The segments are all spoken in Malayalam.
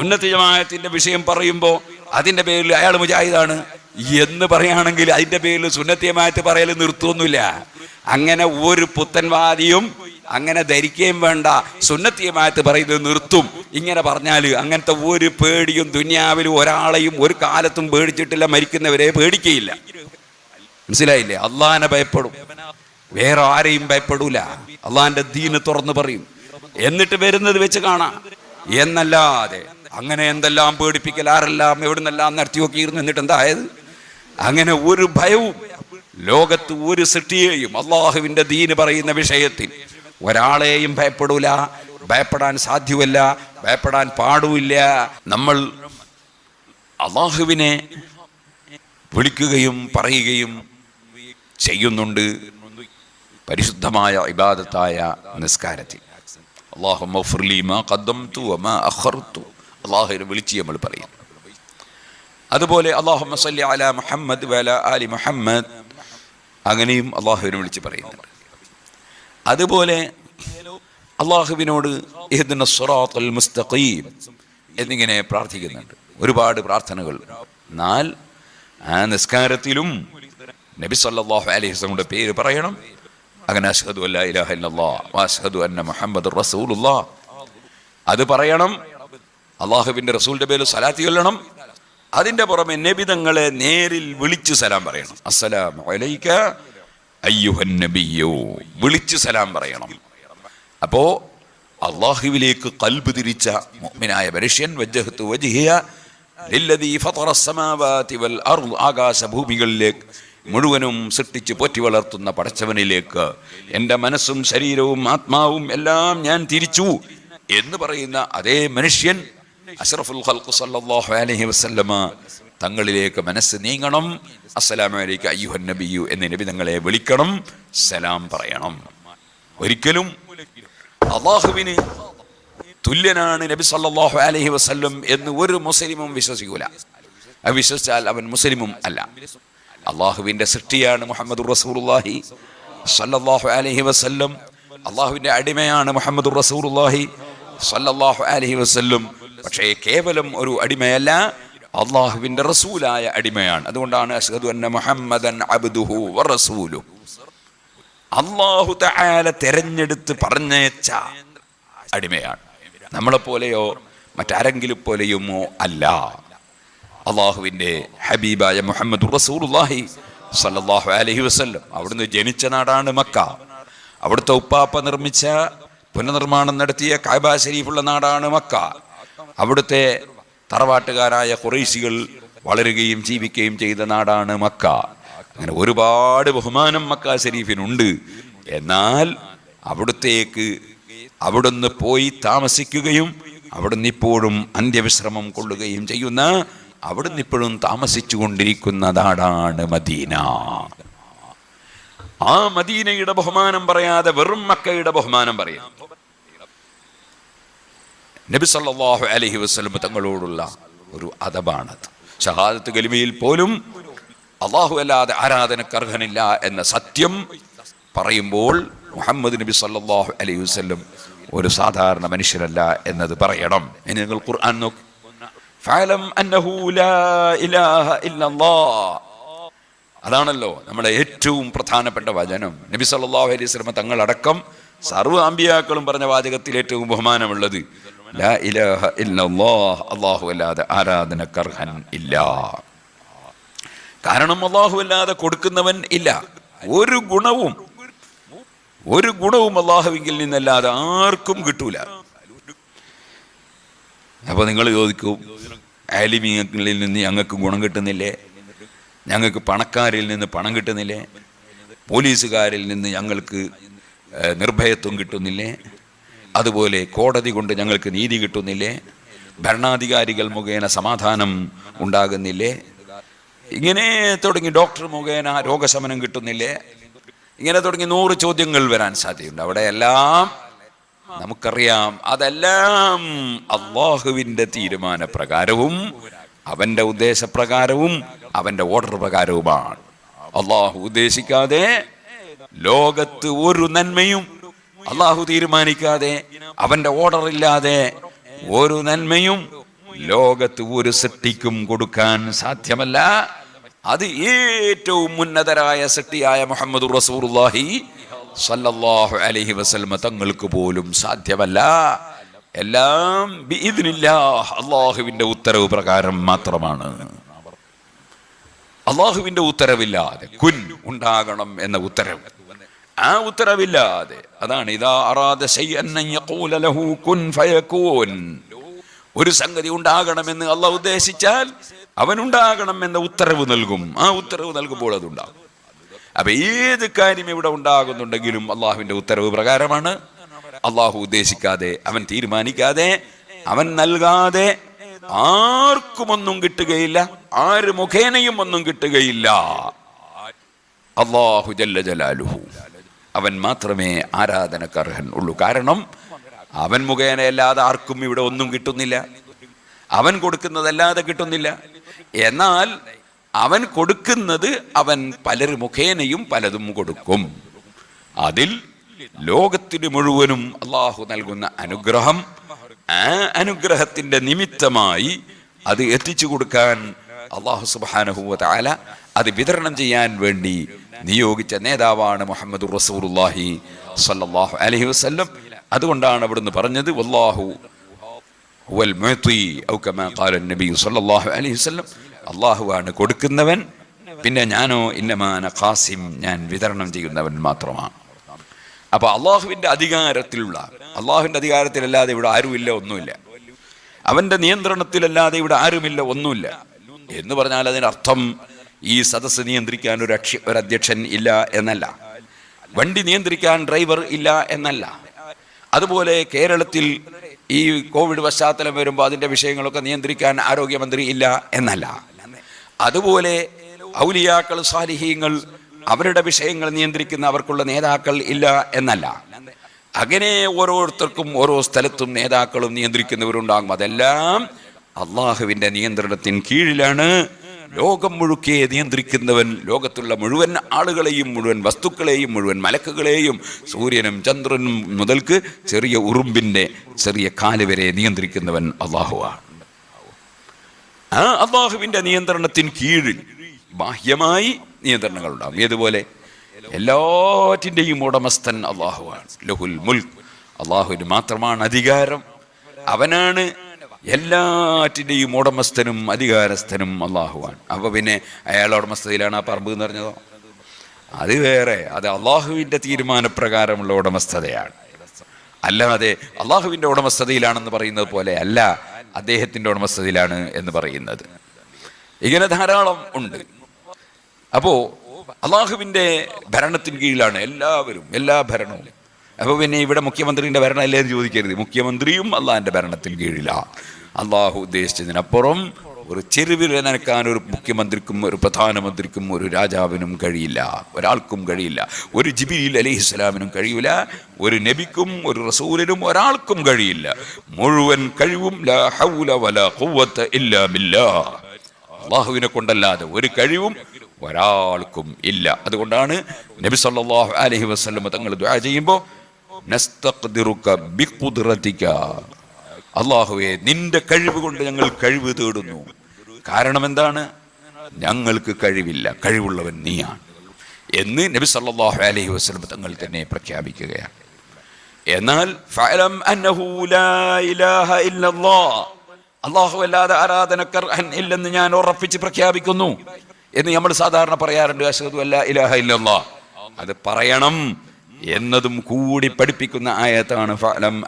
സുന്നത്ത് ജമാഅത്തിന്റെ വിഷയം പറയുമ്പോൾ അതിന്റെ പേരിൽ അയാൾ മുജാഹിദാണ്. എന്ന് പറയുകയാണെങ്കിൽ അതിന്റെ പേരിൽ സുന്നത്ത് ജമാഅത്ത് പറയൽ നിർത്തുമൊന്നുമില്ല അങ്ങനെ ഒരു പുത്തൻവാദിയും അങ്ങനെ ധരിക്കുകയും വേണ്ട സുന്നത്ത് ജമാഅത്ത് പറയുന്നത് നിർത്തും. ഇങ്ങനെ പറഞ്ഞാൽ അങ്ങനത്തെ ഒരു പേടിയും ദുന്യാവിലും ഒരാളെയും ഒരു കാലത്തും പേടിച്ചിട്ടില്ല മരിക്കുന്നവരെ പേടിക്കുകയില്ല മനസ്സിലായില്ലേ? അള്ളാഹിനെ ഭയപ്പെടും. വേറെ ആരെയും ഭയപ്പെടൂല. അള്ളാഹിന്റെ ദീന് തുറന്നു പറയും. എന്നിട്ട് വരുന്നത് വെച്ച് കാണാം. എന്നല്ലാതെ അങ്ങനെ എന്തെല്ലാം പേടിപ്പിക്കൽ ആരെല്ലാം എവിടുന്നെല്ലാം നടത്തി നോക്കിയിരുന്നു എന്നിട്ട് എന്തായത്? അങ്ങനെ ഒരു ഭയവും ലോകത്ത് ഒരു സൃഷ്ടിയെയും അള്ളാഹുവിന്റെ ദീന് പറയുന്ന വിഷയത്തിൽ ഒരാളെയും ഭയപ്പെടൂല ഭയപ്പെടാൻ സാധ്യമല്ല ഭയപ്പെടാൻ പാടുമില്ല. നമ്മൾ അള്ളാഹുവിനെ വിളിക്കുകയും പറയുകയും ചെയ്യുന്നുണ്ട് പരിശുദ്ധമായ ഇബാദത്തായ നിസ്കാരത്തിൽ. അള്ളാഹുവിനെ വിളിച്ച് നമ്മൾ പറയും. അതുപോലെ അള്ളാഹു സല്ലി അല മുഹമ്മദ് വല അലി മുഹമ്മദ് അങ്ങനെയും അള്ളാഹുവിനെ വിളിച്ച് പറയുന്നു അതുപോലെ അള്ളാഹുവിനോട് മുസ്തഖീം എന്നിങ്ങനെ പ്രാർത്ഥിക്കുന്നുണ്ട്. ഒരുപാട് പ്രാർത്ഥനകൾ. എന്നാൽ ആ നിസ്കാരത്തിലും നബി സല്ലാഹു അലൈഹി വസല്ലമയുടെ പേര് പറയണം. അങ്ങനെ അഷ്ഹദു അന്ന അത് പറയണം. അള്ളാഹുവിന്റെ റസൂലിന്റെ പേര് സലാത്തി കൊല്ലണം അതിന്റെ പുറമെ നബിതങ്ങളെ നേരിൽ വിളിച്ച് സലാം പറയണം. അസ്സലാമു അലൈക അയ്യുഹൻ വിളിച്ച് സലാം പറയണം. അപ്പോ അള്ളാഹുവിലേക്ക് കൽബ് തിരിച്ച മുഅ്മിനായ മനുഷ്യൻ വജ്ജഹത്തു വജിഹിയ ലില്ലദീ വൽ അർദ് ആകാശഭൂമികളിലേക്ക് മുഴുവനും സൃഷ്ടിച്ച് പോറ്റി വളർത്തുന്ന പടച്ചവനിലേക്ക് എന്റെ മനസ്സും ശരീരവും ആത്മാവും എല്ലാം ഞാൻ തിരിച്ചു എന്ന് പറയുന്ന അതേ മനുഷ്യൻ അഷ്റഫുൽ ഖൽഖ് സല്ലല്ലാഹു അലൈഹി വസല്ലമ തങ്ങളിലേക്ക് മനസ്സ് നീങ്ങണം. അസ്സലാമു അലൈക അയ്യുഹൻ നബിയു എന്ന് നബി തങ്ങളെ വിളിക്കണം. സലാം പറയണം. ഒരിക്കലും അള്ളാഹുവിന് തുല്യനാണ് നബി സല്ലല്ലാഹു അലൈഹി വസല്ലം എന്ന് ഒരു മുസ്ലിമും വിശ്വസിക്കൂല. വിശ്വസിച്ചാൽ അവൻ മുസ്ലിമും അല്ല. അള്ളാഹുവിന്റെ സൃഷ്ടിയാണ് മുഹമ്മദ് റസൂലുള്ളാഹി സല്ലല്ലാഹു അലൈഹി വസല്ലം. അള്ളാഹുവിന്റെ അടിമയാണ് മുഹമ്മദ് റസൂർഹി സല്ലല്ലാഹു അലൈഹി വസല്ലം. പക്ഷേ കേവലം ഒരു അടിമയല്ല അള്ളാഹുവിന്റെ റസൂലായ അടിമയാണ്. അതുകൊണ്ടാണ് അഷ്ഹദു അന്ന മുഹമ്മദൻ അബ്ദുഹു റസൂലു. അള്ളാഹു തആല തെരഞ്ഞെടുത്ത് പറഞ്ഞേച്ച അടിമയാണ്. നമ്മളെപ്പോലെയോ മറ്റാരെങ്കിലും പോലെയുമോ അല്ല. അള്ളാഹുവിന്റെ ഹബീബായ മുഹമ്മദ് റസൂലുള്ളാഹി സല്ലാഹു അലൈഹി വസല്ലം. അവിടുന്ന് ജനിച്ച നാടാണ് മക്ക. അവിടുത്തെ ഉപ്പാപ്പ നിർമ്മിച്ച പുനർനിർമ്മാണം നടത്തിയ കാബ ഷരീഫുള്ള നാടാണ് മക്ക. അവിടുത്തെ തറവാട്ടുകാരായ കുറേശികൾ വളരുകയും ജീവിക്കുകയും ചെയ്ത നാടാണ് മക്ക. അങ്ങനെ ഒരുപാട് ബഹുമാനം മക്ക ഷരീഫിനുണ്ട് എന്നാൽ അവിടുത്തേക്ക് അവിടുന്ന് പോയി താമസിക്കുകയും അവിടുന്ന് ഇപ്പോഴും അന്ത്യവിശ്രമം കൊള്ളുകയും ചെയ്യുന്ന അവിടുന്ന് ഇപ്പോഴും താമസിച്ചു കൊണ്ടിരിക്കുന്ന നാടാണ് മദീന. ആ മദീനയുടെ ബഹുമാനം പറയാതെ വെറും മക്കയുടെ ബഹുമാനം പറയും. നബി സല്ലല്ലാഹു അലൈഹി വസല്ലം തങ്ങളോടുള്ള ഒരു അതബാണത് ഷഹാദത്ത് കലിമയിൽ പോലും അള്ളാഹു അല്ലാതെ ആരാധനക്കർഹനില്ല എന്ന സത്യം പറയുമ്പോൾ മുഹമ്മദ് നബി സല്ലാഹു അലൈഹി വസല്ലം ഒരു സാധാരണ മനുഷ്യരല്ല എന്നത് പറയണം. ഇനി നിങ്ങൾ ഖുർആൻ അതാണല്ലോ നമ്മുടെ ഏറ്റവും പ്രധാനപ്പെട്ട വചനം. നബി സല്ലല്ലാഹു അലൈഹി വസല്ലം തങ്ങളടക്കം സർവ അമ്പിയാക്കളും പറഞ്ഞ വാചകത്തിൽ ഏറ്റവും ബഹുമാനമുള്ളത് ലാ ഇലാഹ ഇല്ലല്ലാഹ്. അല്ലാതെ ഇല്ല. കാരണം അല്ലാഹു അല്ലാതെ കൊടുക്കുന്നവൻ ഇല്ല. ഒരു ഗുണവും ഒരു ഗുണവും അള്ളാഹുവിങ്കിൽ നിന്നല്ലാതെ ആർക്കും കിട്ടൂല. അപ്പൊ നിങ്ങൾ ചോദിക്കും ആലിമീങ്ങളിൽ നിന്ന് ഞങ്ങൾക്ക് ഗുണം കിട്ടുന്നില്ലേ? ഞങ്ങൾക്ക് പണക്കാരിൽ നിന്ന് പണം കിട്ടുന്നില്ലേ? പോലീസുകാരിൽ നിന്ന് ഞങ്ങൾക്ക് നിർഭയത്വം കിട്ടുന്നില്ലേ? അതുപോലെ കോടതി കൊണ്ട് ഞങ്ങൾക്ക് നീതി കിട്ടുന്നില്ലേ? ഭരണാധികാരികൾ മുഖേന സമാധാനം ഉണ്ടാകുന്നില്ലേ? ഇങ്ങനെ തുടങ്ങി ഡോക്ടർ മുഖേന രോഗശമനം കിട്ടുന്നില്ലേ? ഇങ്ങനെ തുടങ്ങി നൂറ് ചോദ്യങ്ങൾ വരാൻ സാധ്യതയുണ്ട്. അവിടെ എല്ലാം നമുക്കറിയാം. അതെല്ലാം അള്ളാഹുവിന്റെ തീരുമാനപ്രകാരവും അവന്റെ ഉദ്ദേശപ്രകാരവും അവന്റെ ഓർഡർ പ്രകാരവുമാണ്. അള്ളാഹു ഉദ്ദേശിക്കാതെ ലോകത്ത് ഒരു നന്മയും അള്ളാഹു തീരുമാനിക്കാതെ അവന്റെ ഓർഡർ ഇല്ലാതെ ഒരു നന്മയും ലോകത്ത് ഒരു സൃഷ്ടിക്കും കൊടുക്കാൻ സാധ്യമല്ല. അത് ഏറ്റവും ഉന്നതരായ സൃഷ്ടിയായ മുഹമ്മദ് റസൂർഹി സല്ലല്ലാഹു അലഹി വസല്ലമ തങ്ങൾക്ക് പോലും സാധ്യമല്ല. എല്ലാം അള്ളാഹുവിന്റെ ഉത്തരവ് പ്രകാരം മാത്രമാണ്. അള്ളാഹുവിന്റെ ഉത്തരവില്ലാതെ കുൻ ഉണ്ടാകണം എന്ന ഉത്തരവ്. ആ ഉത്തരവില്ലാതെ അതാണ് ഇതാ അറാദ ഒരു സംഗതി ഉണ്ടാകണമെന്ന് അള്ളാഹ് ഉദ്ദേശിച്ചാൽ അവൻ ഉണ്ടാകണം എന്ന ഉത്തരവ് നൽകും. ആ ഉത്തരവ് നൽകുമ്പോൾ അത് ഉണ്ടാകും അപ്പൊ ഏത് കാര്യം ഇവിടെ ഉണ്ടാകുന്നുണ്ടെങ്കിലും അള്ളാഹുവിന്റെ ഉത്തരവ് പ്രകാരമാണ്. അള്ളാഹു ഉദ്ദേശിക്കാതെ അവൻ തീരുമാനിക്കാതെ അവൻ നൽകാതെ ആർക്കും ഒന്നും കിട്ടുകയില്ല ആര് മുഖേനയും ഒന്നും കിട്ടുകയില്ല. അള്ളാഹു ജല്ല ജലാലുഹു. അവൻ മാത്രമേ ആരാധനക്കർഹൻ ഉള്ളൂ. കാരണം അവൻ മുഖേനയല്ലാതെ ആർക്കും ഇവിടെ ഒന്നും കിട്ടുന്നില്ല. അവൻ കൊടുക്കുന്നതല്ലാതെ കിട്ടുന്നില്ല. എന്നാൽ അവൻ കൊടുക്കുന്നത് അവൻ പലർ മുഖേനയും പലതും കൊടുക്കും. അതിൽ ലോകത്തിന് മുഴുവനും അള്ളാഹു നൽകുന്ന അനുഗ്രഹം ആ അനുഗ്രഹത്തിന്റെ നിമിത്തമായി അത് എത്തിച്ചു കൊടുക്കാൻ അള്ളാഹു സുബാനഹുവ താല അത് വിതരണം ചെയ്യാൻ വേണ്ടി നിയോഗിച്ച നേതാവാണ് മുഹമ്മദ് റസൂറുല്ലാഹി സല്ലാഹു അലൈഹി വസല്ലം. അതുകൊണ്ടാണ് അവിടുന്ന് പറഞ്ഞത് വല്ലാഹു അള്ളാഹുവാണ് കൊടുക്കുന്നവൻ പിന്നെ ഞാനോ ഇന്നമാന ഖാസിം ഞാൻ വിതരണം ചെയ്യുന്നവൻ മാത്രമാണ്. അപ്പൊ അള്ളാഹുവിന്റെ അധികാരത്തിലുള്ള അള്ളാഹുവിന്റെ അധികാരത്തിലല്ലാതെ ഇവിടെ ആരുമില്ല ഒന്നുമില്ല. അവന്റെ നിയന്ത്രണത്തിലല്ലാതെ ഇവിടെ ആരുമില്ല ഒന്നുമില്ല. എന്ന് പറഞ്ഞാൽ അതിനർത്ഥം ഈ സദസ്സ് നിയന്ത്രിക്കാൻ ഒരു ഒരു അധ്യക്ഷൻ ഇല്ല എന്നല്ല. വണ്ടി നിയന്ത്രിക്കാൻ ഡ്രൈവർ ഇല്ല എന്നല്ല. അതുപോലെ കേരളത്തിൽ ഈ കോവിഡ് പശ്ചാത്തലം വരുമ്പോൾ അതിന്റെ വിഷയങ്ങളൊക്കെ നിയന്ത്രിക്കാൻ ആരോഗ്യമന്ത്രി ഇല്ല എന്നല്ല. അതുപോലെ ഔലിയാക്കൾ സാലിഹീങ്ങൾ അവരുടെ വിഷയങ്ങൾ നിയന്ത്രിക്കുന്ന അവർക്കുള്ള നേതാക്കൾ ഇല്ല എന്നല്ല. അങ്ങനെ ഓരോരുത്തർക്കും ഓരോ സ്ഥലത്തും നേതാക്കളും നിയന്ത്രിക്കുന്നവരുണ്ടാകും. അതെല്ലാം അള്ളാഹുവിന്റെ നിയന്ത്രണത്തിന് കീഴിലാണ്. ലോകം മുഴുക്കെ നിയന്ത്രിക്കുന്നവൻ ലോകത്തുള്ള മുഴുവൻ ആളുകളെയും മുഴുവൻ വസ്തുക്കളെയും മുഴുവൻ മലക്കുകളെയും സൂര്യനും ചന്ദ്രനും മുതൽക്ക് ചെറിയ ഉറുമ്പിന്റെ ചെറിയ കാൽ വരെ നിയന്ത്രിക്കുന്നവൻ അള്ളാഹുവാണ്. ആ അള്ളാഹുവിന്റെ നിയന്ത്രണത്തിന് കീഴിൽ ബാഹ്യമായി നിയന്ത്രണങ്ങൾ ഉണ്ടാകും. ഏതുപോലെ? എല്ലാറ്റിന്റെയും ഉടമസ്ഥൻ അള്ളാഹുവാണ്. ലഹുൽ മുൽക്ക് അള്ളാഹുവിന് മാത്രമാണ് അധികാരം. അവനാണ് എല്ലാറ്റിന്റെയും ഉടമസ്ഥനും അധികാരസ്ഥനും അള്ളാഹുവാണ്. അപ്പൊ പിന്നെ അയാൾ ഉടമസ്ഥതയിലാണ് ആ പറമ്പ് എന്ന് പറഞ്ഞതോ? അത് വേറെ. അത് അള്ളാഹുവിന്റെ തീരുമാനപ്രകാരമുള്ള ഉടമസ്ഥതയാണ്. അല്ലാതെ അള്ളാഹുവിന്റെ ഉടമസ്ഥതയിലാണെന്ന് പറയുന്നത് പോലെ അല്ല അദ്ദേഹത്തിന്റെ ഉടമസ്ഥതയിലാണ് എന്ന് പറയുന്നത്. ഇങ്ങനെ ധാരാളം ഉണ്ട്. അപ്പോൾ അള്ളാഹുവിന്റെ ഭരണത്തിന് കീഴിലാണ് എല്ലാവരും എല്ലാ ഭരണവും. അപ്പൊ പിന്നെ ഇവിടെ മുഖ്യമന്ത്രിന്റെ ഭരണം അല്ലേ എന്ന് ചോദിക്കരുത്. മുഖ്യമന്ത്രിയും അള്ളാഹിന്റെ ഭരണത്തിൽ കീഴിലാണ് അള്ളാഹു ഉദ്ദേശിച്ചതിനപ്പുറം ഒരു ചെറുവിരനക്കാൻ ഒരു മുഖ്യമന്ത്രിക്കും ഒരു പ്രധാനമന്ത്രിക്കും ഒരു രാജാവിനും കഴിയില്ല. ഒരാൾക്കും കഴിയില്ല. ഒരു ജിബിയിൽ അലൈഹി സ്വലാമിനും കഴിയില്ല ഒരു നബിക്കും ഒരു റസൂലിനും ഒരാൾക്കും കഴിയില്ല. മുഴുവൻ കഴിവും അള്ളാഹുവിനെ കൊണ്ടല്ലാതെ ഒരു കഴിവും ഒരാൾക്കും ഇല്ല. അതുകൊണ്ടാണ് നബി സല്ലാഹു അലഹി വസ്ലമ തങ്ങൾ ദുആ ചെയ്യുമ്പോൾ അള്ളാഹുവെ നിന്റെ കഴിവ് കൊണ്ട് ഞങ്ങൾ കഴിവ് തേടുന്നു. കാരണം എന്താണ്? ഞങ്ങൾക്ക് കഴിവില്ല. കഴിവുള്ളവൻ നീയാണ്. എന്ന് നബി സല്ലാഹു അലൈഹി വസ്ലം തങ്ങൾ തന്നെ പ്രഖ്യാപിക്കുകയാണ്. എന്നാൽ അള്ളാഹു അല്ലാതെ ആരാധനക്കർ ഇല്ലെന്ന് ഞാൻ ഉറപ്പിച്ച് പ്രഖ്യാപിക്കുന്നു. എന്ന് നമ്മൾ സാധാരണ പറയാറുണ്ട് അഷ്ഹദു അല്ല ഇലാഹ ഇല്ലല്ലാഹ് അത് പറയണം. എന്നതും കൂടി പഠിപ്പിക്കുന്ന ആയത്താണ് ഫലം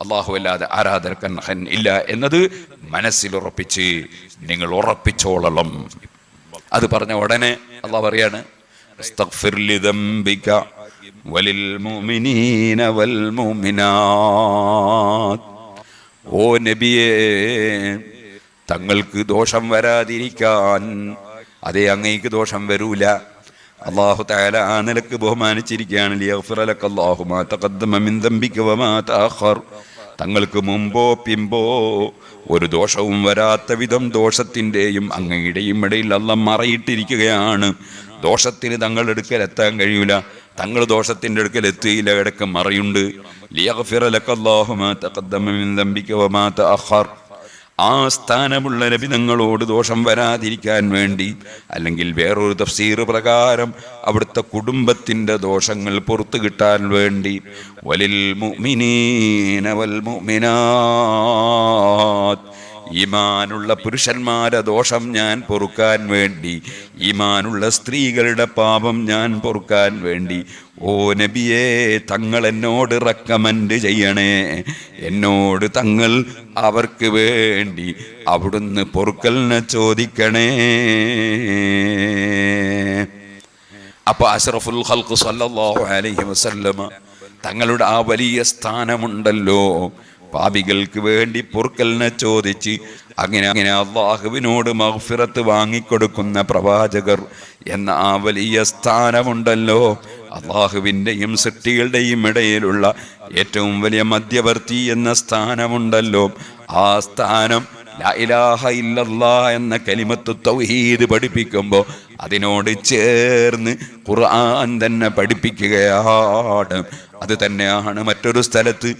അള്ളാഹു അല്ലാതെ ആരാധർക്കൻ ഇല്ല എന്നത് മനസ്സിലുറപ്പിച്ച് നിങ്ങൾ ഉറപ്പിച്ചോളണം. അത് പറഞ്ഞ ഉടനെ അള്ളാഹ് പറയാണ് ഓ നബിയേ തങ്ങൾക്ക് ദോഷം വരാതിരിക്കാൻ അതേ അങ്ങേക്ക് ദോഷം വരൂല. അള്ളാഹു താല ആ നിലയ്ക്ക് ബഹുമാനിച്ചിരിക്കുകയാണ്. തങ്ങൾക്ക് മുമ്പോ പിമ്പോ ഒരു ദോഷവും വരാത്ത വിധം ദോഷത്തിന്റെയും അങ്ങയുടെയും ഇടയിൽ അല്ല മറയിട്ടിരിക്കുകയാണ്. ദോഷത്തിന് തങ്ങളുടെ അടുക്കൽ എത്താൻ കഴിയൂല. തങ്ങൾ ദോഷത്തിന്റെ അടുക്കൽ എത്തിയില്ല. ഇടയ്ക്ക് മറയുണ്ട്. ലിയഗ്ഫിറ ലക്കല്ലാഹു മാ തഖദ്ദമ മിൻ ദംബിക വമാ തഅഖർ ആ സ്ഥാനമുള്ള രബിതങ്ങളോട് ദോഷം വരാതിരിക്കാൻ വേണ്ടി അല്ലെങ്കിൽ വേറൊരു തഫ്സീർ പ്രകാരം അവിടുത്തെ കുടുംബത്തിന്റെ ദോഷങ്ങൾ പുറത്തു കിട്ടാൻ വേണ്ടി വലിൽ മുഅ്മിനീന വൽ മുഅ്മിനാത്ത് ഈമാനുള്ള പുരുഷന്മാരെ ദോഷം ഞാൻ പൊറുക്കാൻ വേണ്ടി ഈമാനുള്ള സ്ത്രീകളുടെ പാപം ഞാൻ പൊറുക്കാൻ വേണ്ടി ഓ നബിയെ തങ്ങൾ എന്നോട് റെക്കമെൻഡ് ചെയ്യണേ. എന്നോട് തങ്ങൾ അവർക്ക് വേണ്ടി അവിടുന്ന് പൊറുക്കലിനെ ചോദിക്കണേ. അപ്പൊ അഷറഫുൽ ഹൽഖു സല്ലാഹു അലൈഹി വസല്ലമ തങ്ങളുടെ ആ വലിയ സ്ഥാനമുണ്ടല്ലോ. പാപികൾക്ക് വേണ്ടി പൊറുക്കലിനെ ചോദിച്ച് അങ്ങനെ അങ്ങനെ അള്ളാഹുവിനോട് മഹ്ഫിറത്ത് വാങ്ങിക്കൊടുക്കുന്ന പ്രവാചകർ എന്ന ആ വലിയ സ്ഥാനമുണ്ടല്ലോ. അള്ളാഹുവിന്റെയും സൃഷ്ടികളുടെയും ഇടയിലുള്ള ഏറ്റവും വലിയ മധ്യവർത്തി എന്ന സ്ഥാനമുണ്ടല്ലോ. ആ സ്ഥാനം എന്ന കലിമത്ത് തൗഹീദ് പഠിപ്പിക്കുമ്പോൾ അതിനോട് ചേർന്ന് ഖുർആൻ തന്നെ പഠിപ്പിക്കുകയാണ്. അത് തന്നെയാണ് മറ്റൊരു സ്ഥലത്ത്.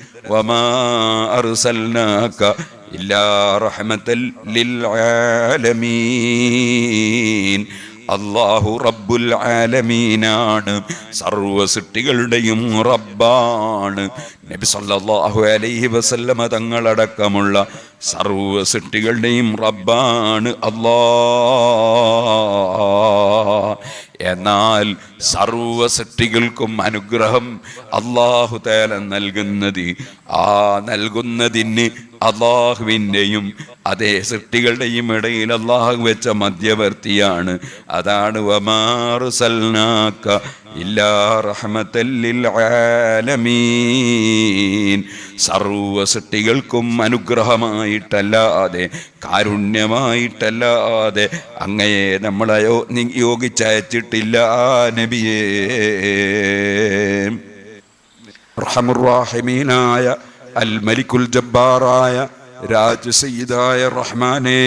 അള്ളാഹു റബ്ബുൽ ആലമീനാണ്. സർവ സൃഷ്ടികളുടെയും റബ്ബാണ്. നബി സല്ലല്ലാഹു അലൈഹി വസല്ലമ തങ്ങളടക്കമുള്ള സർവ സൃഷ്ടികളുടെയും റബ്ബാണ് അല്ലാ എന്നാൽ സർവ സൃഷ്ടികൾക്കും അനുഗ്രഹം അള്ളാഹു തേല നൽകുന്നത് ആ നൽകുന്നതിന് അള്ളാഹുവിന്റെയും അതേ സൃഷ്ടികളുടെയും ഇടയിൽ അള്ളാഹു വെച്ച മധ്യവർത്തിയാണ്. അതാണ് വമാറുസൽനാക്ക സർവ സൃഷ്ടികൾക്കും അനുഗ്രഹമായിട്ടല്ലാതെ കാരുണ്യമായിട്ടല്ലാതെ അങ്ങയെ നമ്മളയോ നിയോഗിച്ചയച്ചിട്ടില്ല നബിയേ. അൽ മലിക്കുൽ ജബ്ബാറായ രാജസീതായ റഹ്മാനേ.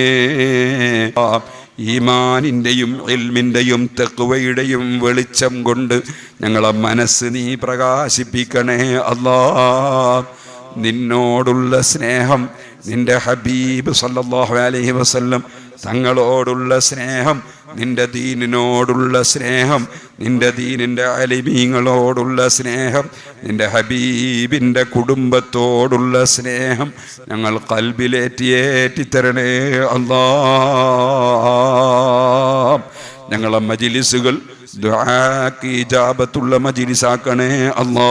ഈമാനിന്റെയും ഇൽമിന്റെയും തെക്കുവയുടെയും വെളിച്ചം കൊണ്ട് ഞങ്ങളെ മനസ്സ് നീ പ്രകാശിപ്പിക്കണേ അല്ലാ. നിന്നോടുള്ള സ്നേഹം നിന്റെ ഹബീബ് സല്ലാഹു അലഹി വസ്ല്ലം തങ്ങളോടുള്ള സ്നേഹം നിന്റെ ദീനിനോടുള്ള സ്നേഹം നിന്റെ ദീനിന്റെ അലിമീങ്ങളോടുള്ള സ്നേഹം നിന്റെ ഹബീബിന്റെ കുടുംബത്തോടുള്ള സ്നേഹം ഞങ്ങൾ കൽബിലേറ്റിയേറ്റിത്തരണേ അല്ലാ. ഞങ്ങളെ മജിലിസുകൾ ദുആക്ക് ഇജാബത്തുള്ള മജിലിസാക്കണേ അല്ലാ.